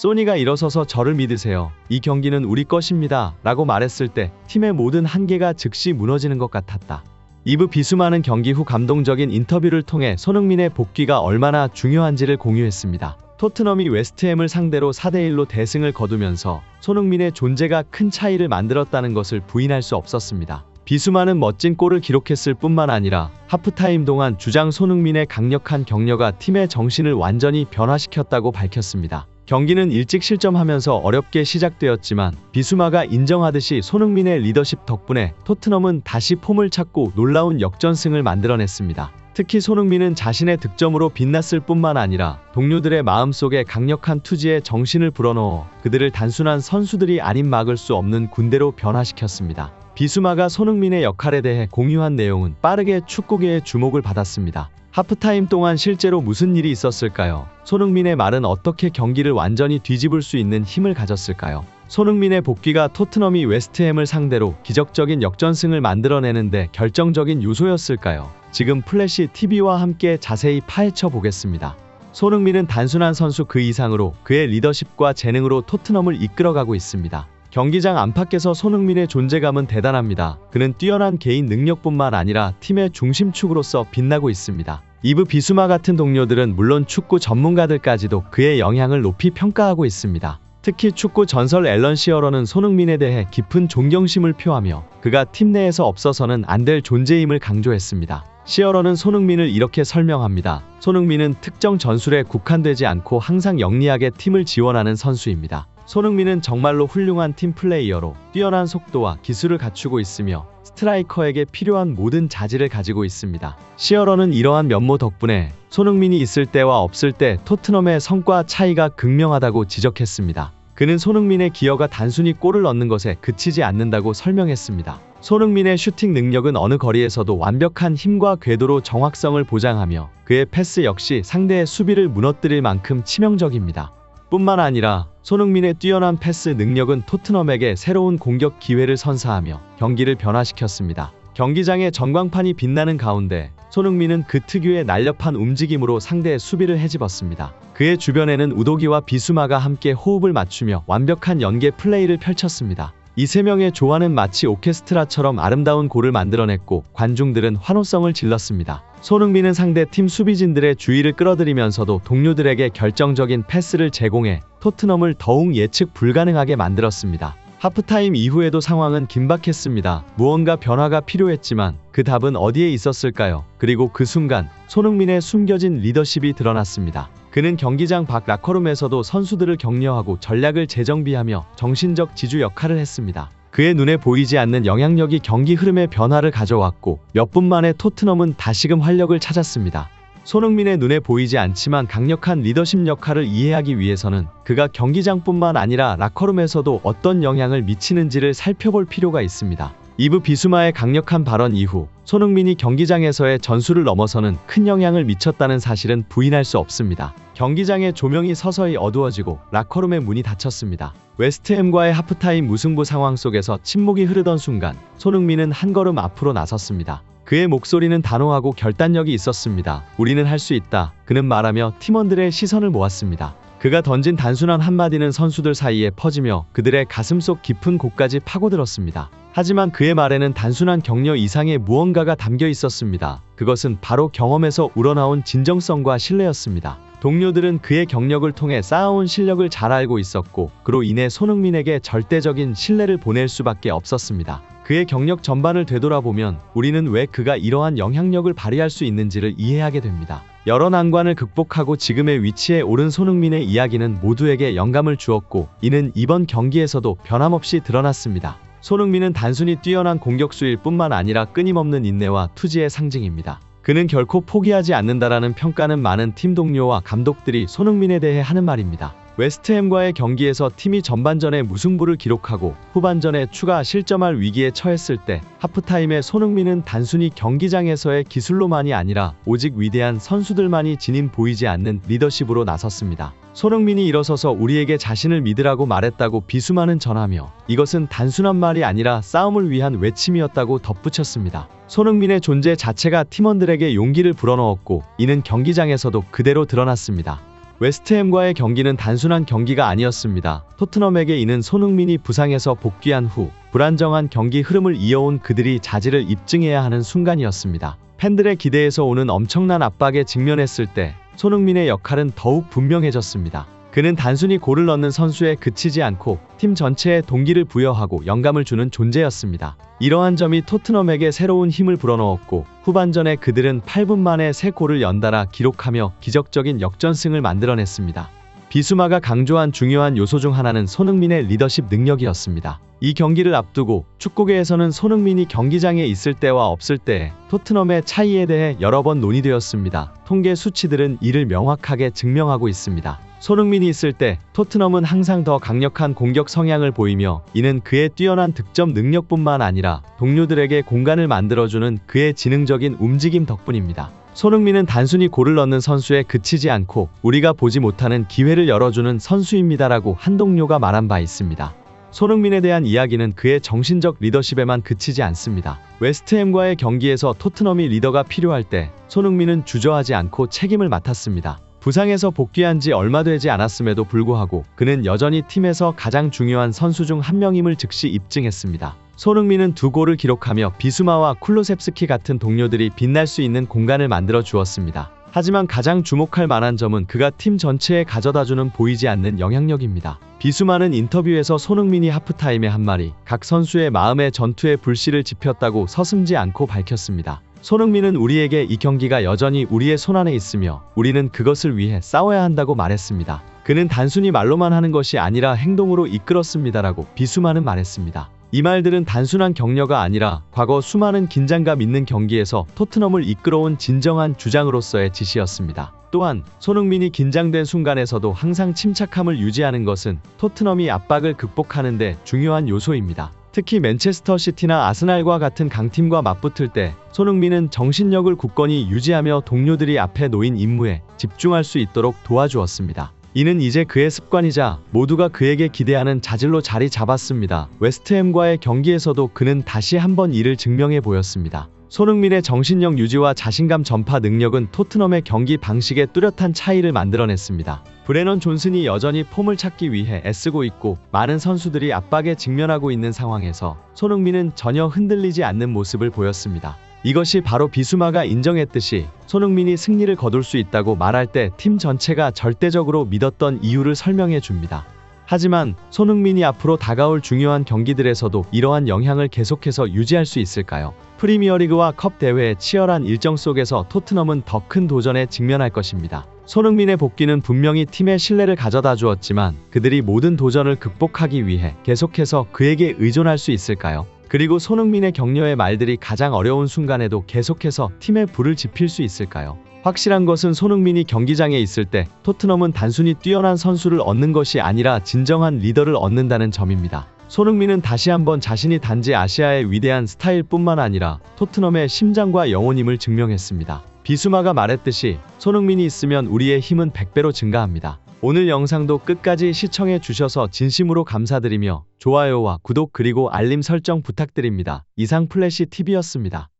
소니가 일어서서 저를 믿으세요. 이 경기는 우리 것입니다. 라고 말했을 때 팀의 모든 한계가 즉시 무너지는 것 같았다. 이브 비수마는 경기 후 감동적인 인터뷰를 통해 손흥민의 복귀가 얼마나 중요한지를 공유했습니다. 토트넘이 웨스트햄을 상대로 4대1로 대승을 거두면서 손흥민의 존재가 큰 차이를 만들었다는 것을 부인할 수 없었습니다. 비수마는 멋진 골을 기록했을 뿐만 아니라 하프타임 동안 주장 손흥민의 강력한 격려가 팀의 정신을 완전히 변화시켰다고 밝혔습니다. 경기는 일찍 실점하면서 어렵게 시작되었지만 비수마가 인정하듯이 손흥민의 리더십 덕분에 토트넘은 다시 폼을 찾고 놀라운 역전승을 만들어냈습니다. 특히 손흥민은 자신의 득점으로 빛났을 뿐만 아니라 동료들의 마음속에 강력한 투지의 정신을 불어넣어 그들을 단순한 선수들이 아닌 막을 수 없는 군대로 변화시켰습니다. 비수마가 손흥민의 역할에 대해 공유한 내용은 빠르게 축구계의 주목을 받았습니다. 하프타임 동안 실제로 무슨 일이 있었을까요? 손흥민의 말은 어떻게 경기를 완전히 뒤집을 수 있는 힘을 가졌을까요? 손흥민의 복귀가 토트넘이 웨스트햄을 상대로 기적적인 역전승을 만들어내는데 결정적인 요소였을까요? 지금 플래시 TV와 함께 자세히 파헤쳐 보겠습니다. 손흥민은 단순한 선수 그 이상으로 그의 리더십과 재능으로 토트넘을 이끌어가고 있습니다. 경기장 안팎에서 손흥민의 존재감은 대단합니다. 그는 뛰어난 개인 능력뿐만 아니라 팀의 중심축으로서 빛나고 있습니다. 이브 비수마 같은 동료들은 물론 축구 전문가들까지도 그의 영향을 높이 평가하고 있습니다. 특히 축구 전설 앨런 시어러는 손흥민에 대해 깊은 존경심을 표하며 그가 팀 내에서 없어서는 안 될 존재임을 강조했습니다. 시어러는 손흥민을 이렇게 설명합니다. 손흥민은 특정 전술에 국한되지 않고 항상 영리하게 팀을 지원하는 선수입니다. 손흥민은 정말로 훌륭한 팀 플레이어로 뛰어난 속도와 기술을 갖추고 있으며 스트라이커에게 필요한 모든 자질을 가지고 있습니다. 시어러는 이러한 면모 덕분에 손흥민이 있을 때와 없을 때 토트넘의 성과 차이가 극명하다고 지적했습니다. 그는 손흥민의 기여가 단순히 골을 넣는 것에 그치지 않는다고 설명했습니다. 손흥민의 슈팅 능력은 어느 거리에서도 완벽한 힘과 궤도로 정확성을 보장하며 그의 패스 역시 상대의 수비를 무너뜨릴 만큼 치명적입니다. 뿐만 아니라 손흥민의 뛰어난 패스 능력은 토트넘에게 새로운 공격 기회를 선사하며 경기를 변화시켰습니다. 경기장의 전광판이 빛나는 가운데 손흥민은 그 특유의 날렵한 움직임으로 상대의 수비를 헤집었습니다. 그의 주변에는 우도기와 비수마가 함께 호흡을 맞추며 완벽한 연계 플레이를 펼쳤습니다. 이 세 명의 조화는 마치 오케스트라처럼 아름다운 골을 만들어냈고 관중들은 환호성을 질렀습니다. 손흥민은 상대 팀 수비진들의 주의를 끌어들이면서도 동료들에게 결정적인 패스를 제공해 토트넘을 더욱 예측 불가능하게 만들었습니다. 하프타임 이후에도 상황은 긴박했습니다. 무언가 변화가 필요했지만 그 답은 어디에 있었을까요? 그리고 그 순간 손흥민의 숨겨진 리더십이 드러났습니다. 그는 경기장 밖 라커룸에서도 선수들을 격려하고 전략을 재정비하며 정신적 지주 역할을 했습니다. 그의 눈에 보이지 않는 영향력이 경기 흐름의 변화를 가져왔고 몇 분 만에 토트넘은 다시금 활력을 찾았습니다. 손흥민의 눈에 보이지 않지만 강력한 리더십 역할을 이해하기 위해서는 그가 경기장뿐만 아니라 라커룸에서도 어떤 영향을 미치는지를 살펴볼 필요가 있습니다. 이브 비수마의 강력한 발언 이후 손흥민이 경기장에서의 전술을 넘어서는 큰 영향을 미쳤다는 사실은 부인할 수 없습니다. 경기장의 조명이 서서히 어두워지고 라커룸의 문이 닫혔습니다. 웨스트햄과의 하프타임 무승부 상황 속에서 침묵이 흐르던 순간 손흥민은 한 걸음 앞으로 나섰습니다. 그의 목소리는 단호하고 결단력이 있었습니다. 우리는 할 수 있다. 그는 말하며 팀원들의 시선을 모았습니다. 그가 던진 단순한 한마디는 선수들 사이에 퍼지며 그들의 가슴속 깊은 곳까지 파고들었습니다. 하지만 그의 말에는 단순한 격려 이상의 무언가가 담겨 있었습니다. 그것은 바로 경험에서 우러나온 진정성과 신뢰였습니다. 동료들은 그의 경력을 통해 쌓아온 실력을 잘 알고 있었고 그로 인해 손흥민에게 절대적인 신뢰를 보낼 수밖에 없었습니다. 그의 경력 전반을 되돌아보면 우리는 왜 그가 이러한 영향력을 발휘할 수 있는지를 이해하게 됩니다. 여러 난관을 극복하고 지금의 위치에 오른 손흥민의 이야기는 모두에게 영감을 주었고 이는 이번 경기에서도 변함없이 드러났습니다. 손흥민은 단순히 뛰어난 공격수일 뿐만 아니라 끊임없는 인내와 투지의 상징입니다. 그는 결코 포기하지 않는다라는 평가는 많은 팀 동료와 감독들이 손흥민에 대해 하는 말입니다. 웨스트햄과의 경기에서 팀이 전반전에 무승부를 기록하고 후반전에 추가 실점할 위기에 처했을 때 하프타임에 손흥민은 단순히 경기장에서의 기술로만이 아니라 오직 위대한 선수들만이 지닌 보이지 않는 리더십으로 나섰습니다. 손흥민이 일어서서 우리에게 자신을 믿으라고 말했다고 비수만은 전하며 이것은 단순한 말이 아니라 싸움을 위한 외침이었다고 덧붙였습니다. 손흥민의 존재 자체가 팀원들에게 용기를 불어넣었고 이는 경기장에서도 그대로 드러났습니다. 웨스트햄과의 경기는 단순한 경기가 아니었습니다. 토트넘에게 이는 손흥민이 부상에서 복귀한 후 불안정한 경기 흐름을 이어온 그들이 자질을 입증해야 하는 순간이었습니다. 팬들의 기대에서 오는 엄청난 압박에 직면했을 때 손흥민의 역할은 더욱 분명해졌습니다. 그는 단순히 골을 넣는 선수에 그치지 않고 팀 전체에 동기를 부여하고 영감을 주는 존재였습니다. 이러한 점이 토트넘에게 새로운 힘을 불어넣었고 후반전에 그들은 8분 만에 3골을 연달아 기록하며 기적적인 역전승을 만들어냈습니다. 비수마가 강조한 중요한 요소 중 하나는 손흥민의 리더십 능력이었습니다. 이 경기를 앞두고 축구계에서는 손흥민이 경기장에 있을 때와 없을 때 토트넘의 차이에 대해 여러 번 논의되었습니다. 통계 수치들은 이를 명확하게 증명하고 있습니다. 손흥민이 있을 때 토트넘은 항상 더 강력한 공격 성향을 보이며 이는 그의 뛰어난 득점 능력뿐만 아니라 동료들에게 공간을 만들어주는 그의 지능적인 움직임 덕분입니다. 손흥민은 단순히 골을 넣는 선수에 그치지 않고 우리가 보지 못하는 기회를 열어주는 선수입니다라고 한동료가 말한 바 있습니다. 손흥민에 대한 이야기는 그의 정신적 리더십에만 그치지 않습니다. 웨스트햄과의 경기에서 토트넘이 리더가 필요할 때 손흥민은 주저하지 않고 책임을 맡았습니다. 부상에서 복귀한 지 얼마 되지 않았음에도 불구하고 그는 여전히 팀에서 가장 중요한 선수 중 한 명임을 즉시 입증했습니다. 손흥민은 두 골을 기록하며 비수마와 쿨로셉스키 같은 동료들이 빛날 수 있는 공간을 만들어 주었습니다. 하지만 가장 주목할 만한 점은 그가 팀 전체에 가져다주는 보이지 않는 영향력입니다. 비수마는 인터뷰에서 손흥민이 하프타임에 한 말이 각 선수의 마음의 전투에 불씨를 지폈다고 서슴지 않고 밝혔습니다. 손흥민은 우리에게 이 경기가 여전히 우리의 손안에 있으며 우리는 그것을 위해 싸워야 한다고 말했습니다. 그는 단순히 말로만 하는 것이 아니라 행동으로 이끌었습니다라고 비수마는 말했습니다. 이 말들은 단순한 격려가 아니라 과거 수많은 긴장감 있는 경기에서 토트넘을 이끌어온 진정한 주장으로서의 지시였습니다. 또한 손흥민이 긴장된 순간에서도 항상 침착함을 유지하는 것은 토트넘이 압박을 극복하는 데 중요한 요소입니다. 특히 맨체스터 시티나 아스날과 같은 강팀과 맞붙을 때 손흥민은 정신력을 굳건히 유지하며 동료들이 앞에 놓인 임무에 집중할 수 있도록 도와주었습니다. 이는 이제 그의 습관이자 모두가 그에게 기대하는 자질로 자리 잡았습니다. 웨스트햄과의 경기에서도 그는 다시 한번 이를 증명해 보였습니다. 손흥민의 정신력 유지와 자신감 전파 능력은 토트넘의 경기 방식에 뚜렷한 차이를 만들어냈습니다. 브레넌 존슨이 여전히 폼을 찾기 위해 애쓰고 있고 많은 선수들이 압박에 직면하고 있는 상황에서 손흥민은 전혀 흔들리지 않는 모습을 보였습니다. 이것이 바로 비수마가 인정했듯이 손흥민이 승리를 거둘 수 있다고 말할 때 팀 전체가 절대적으로 믿었던 이유를 설명해 줍니다. 하지만 손흥민이 앞으로 다가올 중요한 경기들에서도 이러한 영향을 계속해서 유지할 수 있을까요? 프리미어리그와 컵 대회의 치열한 일정 속에서 토트넘은 더 큰 도전에 직면할 것입니다. 손흥민의 복귀는 분명히 팀의 신뢰를 가져다 주었지만 그들이 모든 도전을 극복하기 위해 계속해서 그에게 의존할 수 있을까요? 그리고 손흥민의 격려의 말들이 가장 어려운 순간에도 계속해서 팀에 불을 지필 수 있을까요? 확실한 것은 손흥민이 경기장에 있을 때 토트넘은 단순히 뛰어난 선수를 얻는 것이 아니라 진정한 리더를 얻는다는 점입니다. 손흥민은 다시 한번 자신이 단지 아시아의 위대한 스타일뿐만 아니라 토트넘의 심장과 영혼임을 증명했습니다. 비수마가 말했듯이 손흥민이 있으면 우리의 힘은 100배로 증가합니다. 오늘 영상도 끝까지 시청해 주셔서 진심으로 감사드리며 좋아요와 구독 그리고 알림 설정 부탁드립니다. 이상 플래시 TV였습니다.